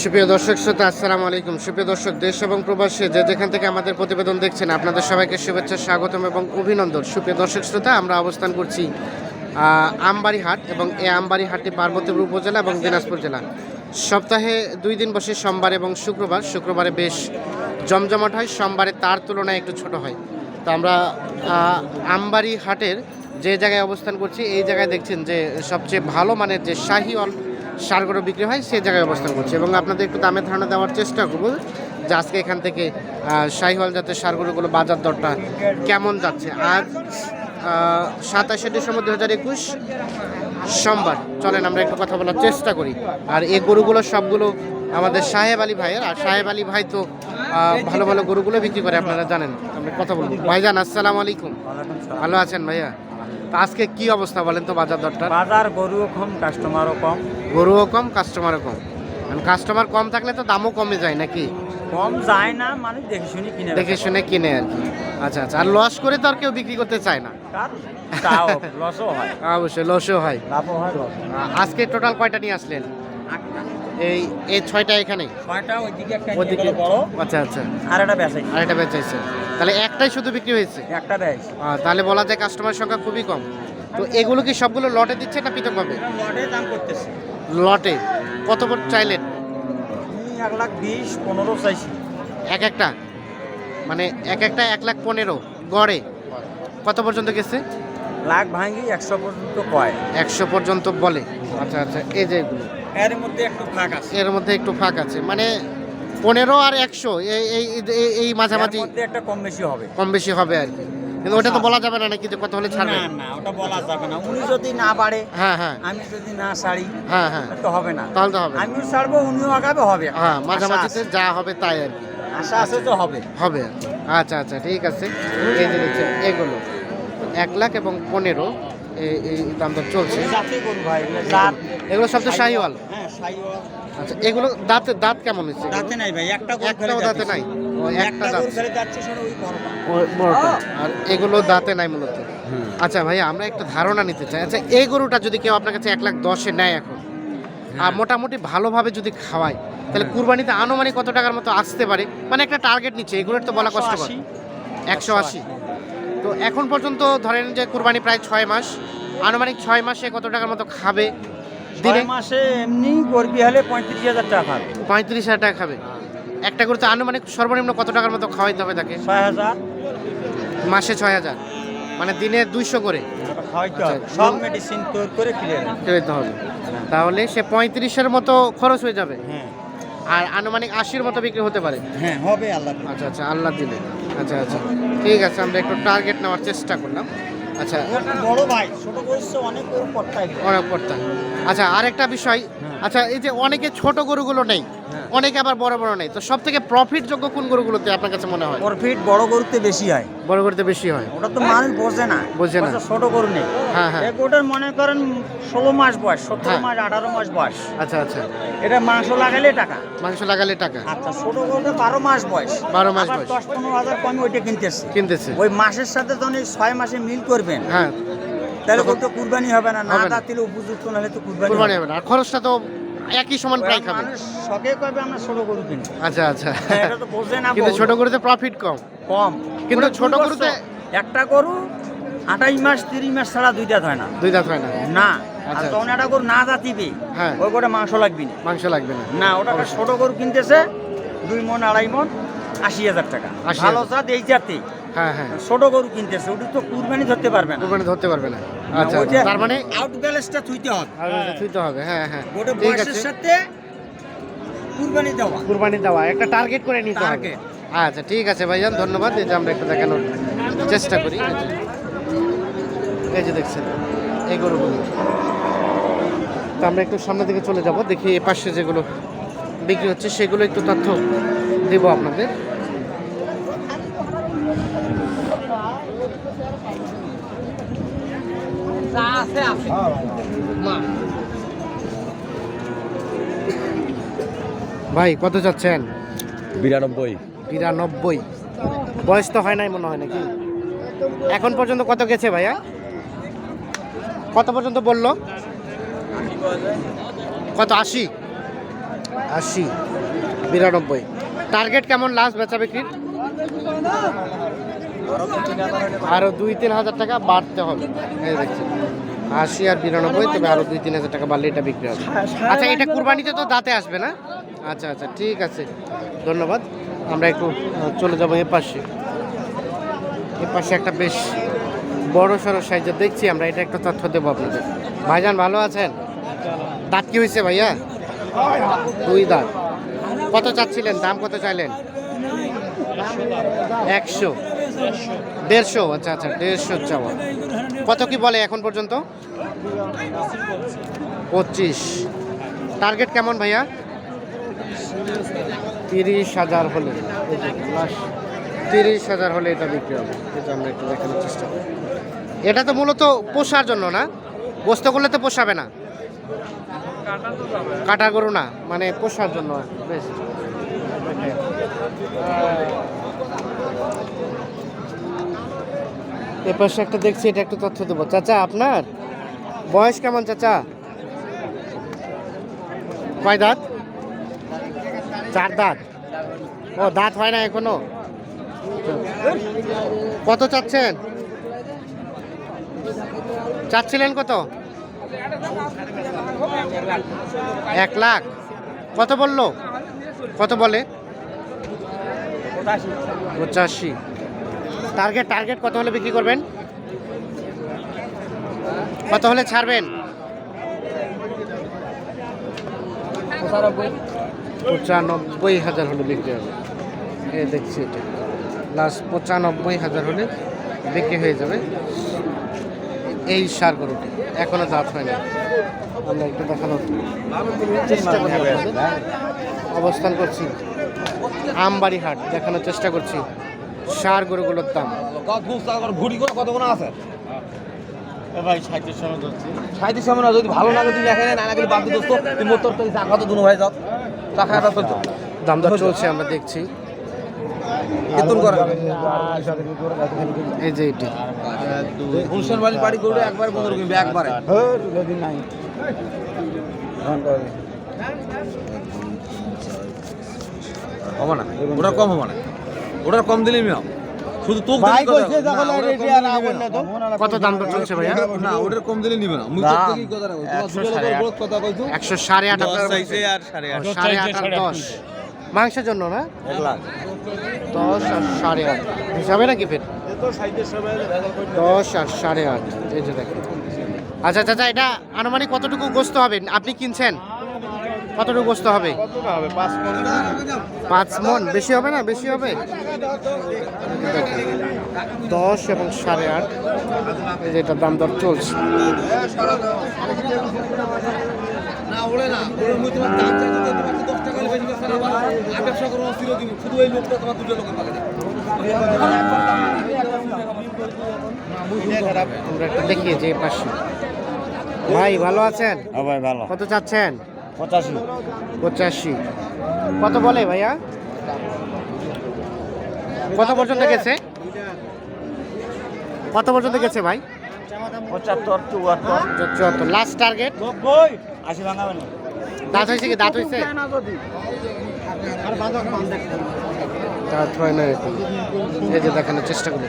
সুপ্রিয় দর্শক শ্রোতা, আসসালামু আলাইকুম। সুপ্রিয় দর্শক, দেশ এবং প্রবাসে যে যেখান থেকে আমাদের প্রতিবেদন দেখছেন, আপনাদের সবাইকে শুভেচ্ছা, স্বাগতম এবং অভিনন্দন। সুপ্রিয় দর্শক শ্রোতা, আমরা অবস্থান করছি আমবাড়ি হাট এবং এই আমবাড়ি হাটটি পার্বতীপুর উপজেলা এবং দিনাজপুর জেলা। সপ্তাহে দুই দিন বসে সোমবার এবং শুক্রবার। শুক্রবারে বেশ জমজমাট হয়, সোমবারে তার তুলনায় একটু ছোট হয়। তো আমরা আমবাড়ি হাটের যে জায়গায় অবস্থান করছি, এই জায়গায় দেখছেন যে সবচেয়ে ভালো মানের যে শাহিওয়াল সারগুলো বিক্রি হয় সেই জায়গায় অবস্থান করছে। এবং আপনাদের একটু দামের ধারণা দেওয়ার চেষ্টা করব যে আজকে এখান থেকে শাহিওয়াল জাতের সারগুলোগুলো বাজার দরটা কেমন যাচ্ছে। আজ সাতাশে ডিসেম্বর দু হাজার একুশ সোমবার চলেন আমরা একটু কথা বলার চেষ্টা করি। আর এই গরুগুলো সবগুলো আমাদের সাহেব আলী ভাইয়ের আর সাহেব আলী ভাই তো ভালো ভালো গরুগুলো বিক্রি করে আপনারা জানেন। আমরা কথা বলব। ভাইজান আসসালামু আলাইকুম। ভালো আছেন ভাইয়া? তো আজকে কি অবস্থা বলেন তো বাজার দরটা বাজার গরুও কম কাস্টমারও কম। গরুও কম কাস্টমারও কম। মানে কাস্টমার কম থাকলে তো দামও কমে যায় নাকি? কম যায় না মানুষ দেখে শুনি কিনে দেখে শুনে কিনে আর কি। আচ্ছা আচ্ছা আর লস করে তো আর কেউ বিক্রি করতে চায় না। লসও হয়। অবশ্যই লসও হয়। লাভও হয় আজকে টোটাল কয়টা নিয়ে আসলেন? এই এই ছয়টা এখানে? ছয়টা ওইদিকে একটা ওদিকে বড়। আচ্ছা আচ্ছা। আর একটা বেচাই। আর এটা বেচাইছে তাহলে একটাই শুধু বিক্রি হয়েছে? একটা আহ, তাহলে বলা যায় কাস্টমার সংখ্যা খুবই কম। তো এগুলো কি সবগুলো লটে দিচ্ছে না পৃথকভাবে? লটে দাম করতেছে। লটে। কত বড় চাইলেন? এক লাখ বিশ পনেরো চাইছি। এক একটা? মানে এক একটা এক লাখ পনেরো। গড়ে। কত পর্যন্ত গেছে? লাখ ভাঙি একশো পর্যন্ত কয়। একশো পর্যন্ত বলে। আচ্ছা আচ্ছা এই যে এর মধ্যে একটু ফাঁক আছে। এর মধ্যে একটু ফাঁক আছে। মানে পনেরো আর একশো এই এই মাঝামাঝি একটা কম বেশি হবে। কম বেশি হবে আর কি। কিন্তু ওটা তো বলা যাবে না নাকি যে কত হলে ছাড়বে? না না ওটা বলা যাবে না। উনি যদি না বাড়ে হ্যাঁ হ্যাঁ। আমি যদি না ছাড়ি হ্যাঁ হ্যাঁ। তো হবে না। তাহলে তো হবে আমিও ছাড়বো উনিও আগাবে হবে। হ্যাঁ মাঝামাঝিতে। যা হবে তাই আর কি। আশা আছে তো হবে। হবে আচ্ছা আচ্ছা ঠিক আছে। এই যে দেখছেন এগুলো। এক লাখ এবং পনেরো এই দাম দর চলছে। এগুলো সব তো শাহিওয়াল হ্যাঁ আচ্ছা এগুলো দাঁতে দাঁত কেমন হচ্ছে? দাঁতে নাই ভাই একটা একটাও দাঁতে নাই? একটা দাঁত। বড়টা আর এগুলো দাঁতে নাই মূলত। আচ্ছা ভাই আমরা একটা ধারণা নিতে চাই। আচ্ছা এই গরুটা যদি কেউ আপনার কাছে এক লাখ দশে নেয় এখন আর মোটামুটি ভালোভাবে যদি খাওয়ায় তাহলে কুরবানিতে আনুমানিক কত টাকার মতো আসতে পারে? মানে একটা টার্গেট নিচ্ছে এগুলোর তো বলা কষ্টকর। 180 একশো আশি। তো এখন পর্যন্ত ধরেন যে কুরবানি প্রায় ছয় মাস আনুমানিক ছয় মাসে কত টাকার মতো খাবে? দিনে? মাসে এমনি গরবি হলে পঁয়ত্রিশ হাজার টাকা খাবে। পঁয়ত্রিশ হাজার টাকা খাবে। একটা করতে আনুমানিক সর্বনিম্ন কত টাকার মতো খাওয়াইতে হবে তাকে? ছয় হাজার। মাসে ছয় হাজার। মানে দিনে দুইশো করে। আচ্ছা। সব মেডিসিন তৈরি করে খেতে হবে। তাহলে সে পঁয়ত্রিশের মতো খরচ হয়ে যাবে। হ্যাঁ। আর আনুমানিক আশির মতো বিক্রি হতে পারে। হ্যাঁ হবে আল্লাহ আচ্ছা আচ্ছা আল্লাহ দিলে। আচ্ছা আচ্ছা। ঠিক আছে আমরা একটু টার্গেট নেওয়ার চেষ্টা করলাম। আচ্ছা। বড় ভাই ছোট বয়সে অনেক অনেক করতাম আচ্ছা আরেকটা বিষয়। আচ্ছা এই যে অনেকে ছোট গরুগুলো নেই হ্যাঁ। অনেকে আবার বড় বড় নেই তো সব থেকে প্রফিট যোগ্য কোন গরুগুলোতে আপনার কাছে মনে হয়? প্রফিট বড় গরুতে বেশি হয়। বড় গরুতে বেশি হয়। ওটা তো মানুষ বোঝে না। বোঝে না। ছোট গরু নেই। হ্যাঁ হ্যাঁ। ওটার মনে করেন ষোলো মাস বয়স সতেরো হ্যাঁ। মাস আঠারো মাস বয়স। আচ্ছা আচ্ছা। এটা মাংস লাগালে টাকা। মাংস লাগালে টাকা। আচ্ছা ছোট গরুটা বারো মাস বয়স। 12 মাস বয়স। দশ পনেরো হাজার কমে ওইটা কিনতেছে। কিনতেছে। ওই মাসের সাথে যখন ছয় মাসে মিল করবেন। হ্যাঁ। তাহলে ওটা কুরবানি হবে না না। দাঁতিলে উপযুক্ত না হলে তো কুরবানি কুরবানি হবে। না। আর খরচটা তো একই সমান প্রায় খাবে। মানুষ শখে কবে আমরা ছোট গরু কিনি আচ্ছা আচ্ছা। হ্যাঁ, এটা তো বোঝে না কিন্তু ছোট গরুতে প্রফিট কম। কম। কিন্তু ছোট গরুতে- একটা গরু আঠাইশ মাস তিরিশ মাস ছাড়া দুইটা হয় না। দুই দাঁত হয় না। না। আর আচ্ছা, তখন একটা গরু না জাতিবে হ্যাঁ। ওই গরু মাংস লাগবে না। মাংস লাগবে না। না ওটা ছোট গরু কিনতেছে দুই মন আড়াই মন আশি হাজার টাকা। 80,000 ভালো জাত এই জাতে। হ্যাঁ হ্যাঁ। ছোট গরু কিনতেছে ওটা তো কুরবানি ধরতে পারবে না। কুরবানি ধরতে পারবে না। আচ্ছা তার মানে আউট ব্যালেন্সটা থুইতে হবে। থুইতে হবে হ্যাঁ হ্যাঁ। ওটা ঠিক বয়সের সাথে কুরবানি দেওয়া। কুরবানি দেওয়া একটা টার্গেট করে নিতে হবে। আচ্ছা ঠিক আছে ভাইজান ধন্যবাদ। এই যে আমরা একটু দেখানোর চেষ্টা করি। এই যে দেখছেন এই গরুগুলো। তো আমরা একটু সামনের দিকে চলে যাব দেখি এ পাশে যেগুলো বিক্রি হচ্ছে সেগুলো একটু তথ্য দেব আপনাদের। ভাই কত যাচ্ছেন বিরানব্বই। বিরানব্বই। বয়স তো হয় নাই মনে হয় নাকি? এখন পর্যন্ত কত গেছে ভাইয়া? কত পর্যন্ত বলল? কত আশি? আশি। বিরানব্বই। টার্গেট কেমন লাস্ট বেচা বিক্রির? আরও দুই তিন হাজার টাকা বাড়তে হবে। এই দেখছেন। আশি আর বিরানব্বই তবে আরও দুই তিন হাজার টাকা বাড়লে এটা বিক্রি হবে। আচ্ছা এটা কুরবানিতে তো দাঁতে আসবে না? আচ্ছা আচ্ছা ঠিক আছে। ধন্যবাদ। আমরা একটু চলে যাব এ পাশে এ পাশে একটা বেশ বড় সড়ো সাইজের দেখছি আমরা এটা একটা তথ্য দেবো আপনাদের। ভাইজান ভালো আছেন? দাঁত কি হয়েছে ভাইয়া? দুই দাঁত। কত চাচ্ছিলেন? দাম কত চাইলেন? একশো। দেড়শো আচ্ছা আচ্ছা দেড়শো চাওয়া। কত কি বলে এখন পর্যন্ত? পঁচিশ। টার্গেট কেমন ভাইয়া? তিরিশ হাজার হলে। তিরিশ হাজার হলে এটা বিক্রি হবে। এটা আমরা একটু দেখানোর চেষ্টা করি। এটা তো মূলত পোষার জন্য না? গোস্ত করলে তো পোষাবে না? কাটা গরু না। মানে পোষার জন্য বেশ। এ পাশে একটা দেখছি, এটা একটু তথ্য দেবো। চাচা, আপনার? বয়স কেমন, চাচা? কয় দাঁত? চার দাঁত। ও, দাঁত হয় না এখনও? কত চাচ্ছেন? চাচ্ছিলেন কত? এক লাখ। কত বলল? কত বলে? পঁচাশি। টার্গেট টার্গেট কত হলে বিক্রি করবেন? কত হলে ছাড়বেন? পঁচানব্বই। হাজার হলে বিক্রি হবে। এ দেখছি এটা। লাস্ট পঁচানব্বই হাজার হলে বিক্রি হয়ে যাবে। এই সার গরুটি এখনও দাঁত হয়নি। আমরা একটু দেখানোর চেষ্টা করি অবস্থান করছি। আমবাড়ি হাট দেখানোর চেষ্টা করছি। সার গরুগুলোর দাম। ঘুরি করে কত কোনো আছে? ভাই ষাটের সময় ধরছি। সাইতে সামনে না, যদি ভালো লাগে তুমি এখানে না লাগলে বাদ দিয়ে দোস্ত। তুমি মোটর তো দুনো ভাই যাও। তা দাম দর চলছে। আমরা দেখছি। কেতন করে? এই যে এটি। অনুষ্ঠান বাড়ি বাড়ি করে একবার বন্ধ করবি একবারে। হবে না? ওটা কম হবে না? ওটা কম দিলেই মিলাম। শুধু তোকে ভাই কইছে যখন রেডি আর আগুন না। তো। কত দাম দর চলছে ভাইয়া? না ওটার কম দিলে নিবে না মুই তোর থেকে কথা তোমার দুটো। কথা কইছো? আট চাইছে আর সাড়ে আট। ও, সাড়ে আট। আর দশ। মাংসের জন্য না? এক লাখ। দশ আর সাড়ে আট। হিসাবে নাকি ফের? দশ আর সাড়ে আট। এই যে দেখেন। আচ্ছা চাচা এটা আনুমানিক কতটুকু গোস্ত হবে? আপনি কিনছেন? কতটুকু গোস্ত হবে? পাঁচ মন। বেশি হবে না? বেশি হবে? যে দশ এবং সাড়ে আট। এই যে এটার দাম দর চলছে। না ওরে না। ওরে মুই তোমার দাম চাইতে তো তোমার 10 টাকা বেশি বেশি না আর ব্যবসা করো অস্থির দিন শুধু এই লোকটা তোমার দুটো লোকের পাকে আমরা একটু দেখিয়েছি এই পাশে ভাই ভালো আছেন? ভাই ভালো। কত চাচ্ছেন? পঁচাশি। পঁচাশি। কত বলে ভাইয়া? কত পর্যন্ত গেছে? কত পর্যন্ত গেছে ভাই? পঁচাত্তর চুয়াত্তর। চুয়াত্তর। লাস্ট টার্গেট নব্বই। আশি ভাঙাবেন দাঁত হয়েছে কি? দাঁত হয়েছে? দাঁত হয় না এই যে দেখানোর চেষ্টা করি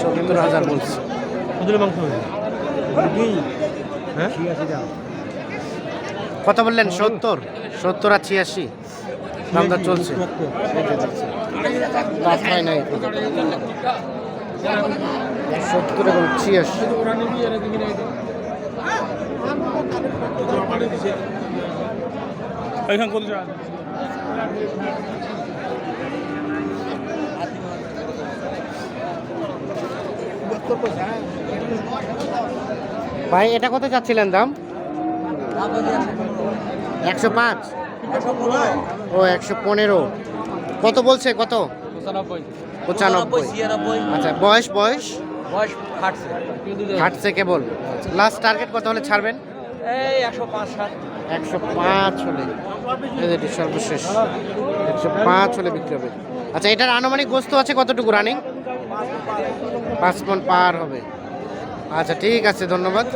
সত্তর হাজার বলছি কত বললেন? সত্তর। সত্তর আর ছিয়াশি। দাম দর চলছে হয় নাই। সত্তর এবং ছিয়াশি। ভাই এটা কত চাচ্ছিলেন দাম? একশো পাঁচ। ও একশো পনেরো। কত বলছে কত? পঁচানব্বই। আচ্ছা বয়স বয়স? বয়স খাটছে। কেবল। লাস্ট টার্গেট কত হলে ছাড়বেন? এই একশো পাঁচ সাত। একশো পাঁচ হলে। এটি সর্বশেষ। একশো পাঁচ হলে বিক্রি হবে। আচ্ছা এটার আনুমানিক গোস্ত আছে কতটুকু রানিং? পাঁচ মন পার হবে। আচ্ছা ঠিক আছে ধন্যবাদ।